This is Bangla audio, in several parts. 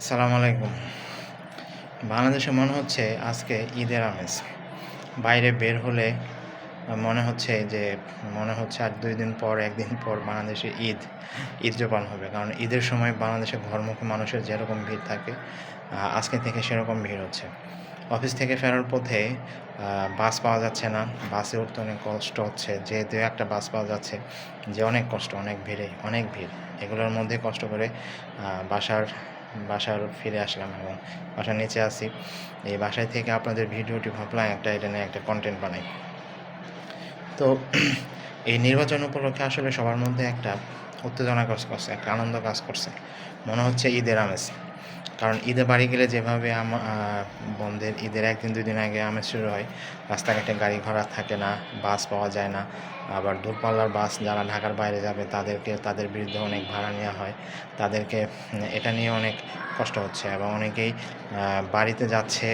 আসসালামু আলাইকুম। বাংলাদেশে মনে হচ্ছে আজকে ঈদের আমেজ। বাইরে বের হলে মনে হচ্ছে যে, মনে হচ্ছে আর দুই দিন পর, একদিন পর বাংলাদেশে ঈদ ঈদ জোপান হবে। কারণ ঈদের সময় বাংলাদেশে ঘরমুখী মানুষের যেরকম ভিড় থাকে আজকে থেকে সেরকম ভিড় হচ্ছে। অফিস থেকে ফেরার পথে বাস পাওয়া যাচ্ছে না। বাসে উঠতে অনেক কষ্ট হচ্ছে। যে দু একটা বাস পাওয়া যাচ্ছে যে অনেক কষ্ট, অনেক ভিড়ে, অনেক ভিড়। এগুলোর মধ্যে কষ্ট করে বাসার বাসার ফিরে আসলাম এবং বাসার নিচে আসি এই বাসায় থেকে আপনাদের ভিডিওটি ভাবলাম একটা, এটা নিয়ে একটা কন্টেন্ট বানাই। তো এই নির্বাচন উপলক্ষে আসলে সবার মধ্যে একটা উত্তেজনা কাজ করছে, একটা আনন্দ কাজ করছে। মনে হচ্ছে ঈদের আমেজ। কারণ ঈদে বাড়ি গেলে যেভাবে বন্ধের ঈদের একদিন দুই দিন আগে আমেজ শুরু হয়, রাস্তাঘাটে গাড়ি ঘোড়া থাকে না, বাস পাওয়া যায় না, আবার দূরপাল্লার বাস যারা ঢাকার বাইরে যাবে, তাদেরকে, তাদের বিরুদ্ধে অনেক ভাড়া নেওয়া হয়, তাদেরকে এটা নিয়ে অনেক কষ্ট হচ্ছে এবং অনেকেই বাড়িতে যাচ্ছে,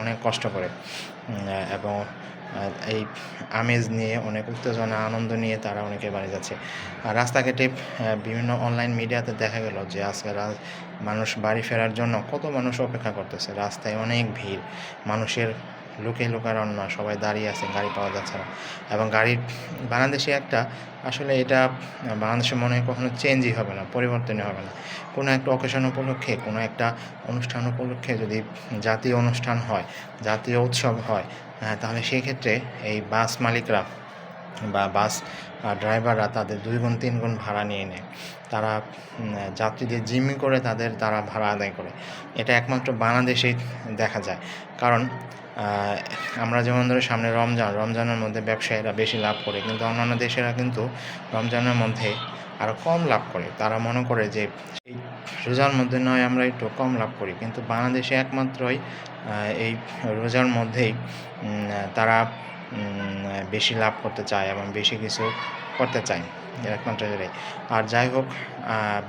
অনেক কষ্ট করে। এবং এই আমেজ নিয়ে, অনেক উত্তেজনা, আনন্দ নিয়ে তারা অনেকে বাড়ি যাচ্ছে। আর রাস্তাঘাটে বিভিন্ন অনলাইন মিডিয়াতে দেখা গেল যে আজকে মানুষ বাড়ি ফেরার জন্য কত মানুষ অপেক্ষা করতেছে। রাস্তায় অনেক ভিড়। মানুষের লোকে লোকারণ্য সবাই দাঁড়িয়ে আছে গাড়ি পাওয়া যাচ্ছে না। এবং গাড়ির বাংলাদেশে একটা আসলে এটা বাংলাদেশে মনে হয় কখনো চেঞ্জই হবে না পরিবর্তনই হবে না। কোনো একটা অকেশন উপলক্ষে কোনো একটা অনুষ্ঠান উপলক্ষে যদি জাতীয় অনুষ্ঠান হয় জাতীয় উৎসব হয় হ্যাঁ, তাহলে সেই ক্ষেত্রে এই বাস মালিকরা বা বাস ড্রাইভাররা তাদের দুই গুণ, তিন গুণ ভাড়া নিয়ে নেয়। তারা যাত্রীদের জিম্মি করে তাদের তারা ভাড়া আদায় করে। এটা একমাত্র বাংলাদেশেই দেখা যায়। কারণ আমরা যেমন ধরো সামনে রমজান, রমজানের মধ্যে ব্যবসায়ীরা বেশি লাভ করে, কিন্তু অন্যান্য দেশেরা কিন্তু রমজানের মধ্যে আরও কম লাভ করে। তারা মনে করে যে, এই রোজার মধ্যে নয়, আমরা একটু কম লাভ করি। কিন্তু বাংলাদেশে একমাত্রই এই রোজার মধ্যেই তারা বেশি লাভ করতে চায় এবং বেশি কিছু করতে চায় একমাত্র এটাই আর যাই হোক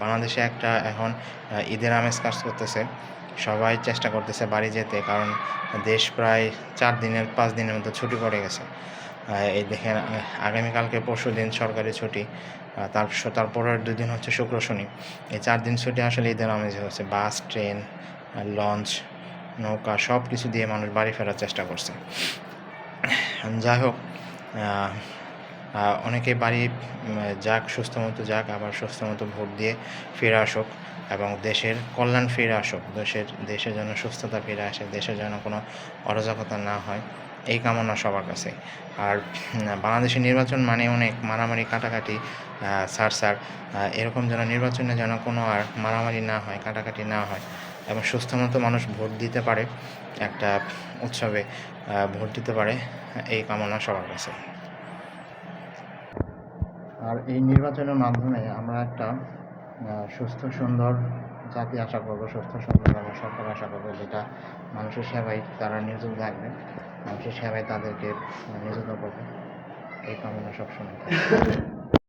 বাংলাদেশে একটা এখন ঈদের আমেজ কাজ করতেছে। সবাই চেষ্টা করতেছে বাড়ি যেতে কারণ দেশ প্রায় চার দিনের, পাঁচ দিনের মতো ছুটি পড়ে গেছে। এই দেখেন, আগামীকালকে পরশু দিন সরকারি ছুটি তার তারপরের দুদিন হচ্ছে শুক্র শনি। এই চার দিন ছুটি আসলে ঈদের আমেজ হচ্ছে। বাস, ট্রেন লঞ্চ, নৌকা সব কিছু দিয়ে মানুষ বাড়ি ফেরার চেষ্টা করছে। যাই হোক অনেকে বাড়ি যাক সুস্থ মতো যাক, আবার সুস্থ মতো ভোট দিয়ে ফিরে আসুক এবং দেশের কল্যাণ ফিরে আসুক, দেশের দেশের জন্য সুস্থতা ফিরে আসে দেশের জন্য কোনো অরাজকতা না হয়, এই কামনা সবার কাছে। আর বাংলাদেশের নির্বাচন মানে অনেক মারামারি, কাটাকাটি সার সার এরকম যেন নির্বাচনে যেন কোনো আর মারামারি না হয়, কাটাকাটি না হয়। এবং সুস্থ মতো মানুষ ভোট দিতে পারে, একটা উৎসবে ভোট দিতে পারে, এই কামনা সবার কাছে। আর এই নির্বাচনের মাধ্যমে আমরা একটা সুস্থ, সুন্দর জাতি আশা করব, সুস্থ, সুন্দর আমরা সরকার আশা করব, যেটা মানুষের সেবায় তারা নিয়োজিত থাকবে, মানুষের সেবায় তাদেরকে নিয়োজিত করবে, এই কামনা সবসময়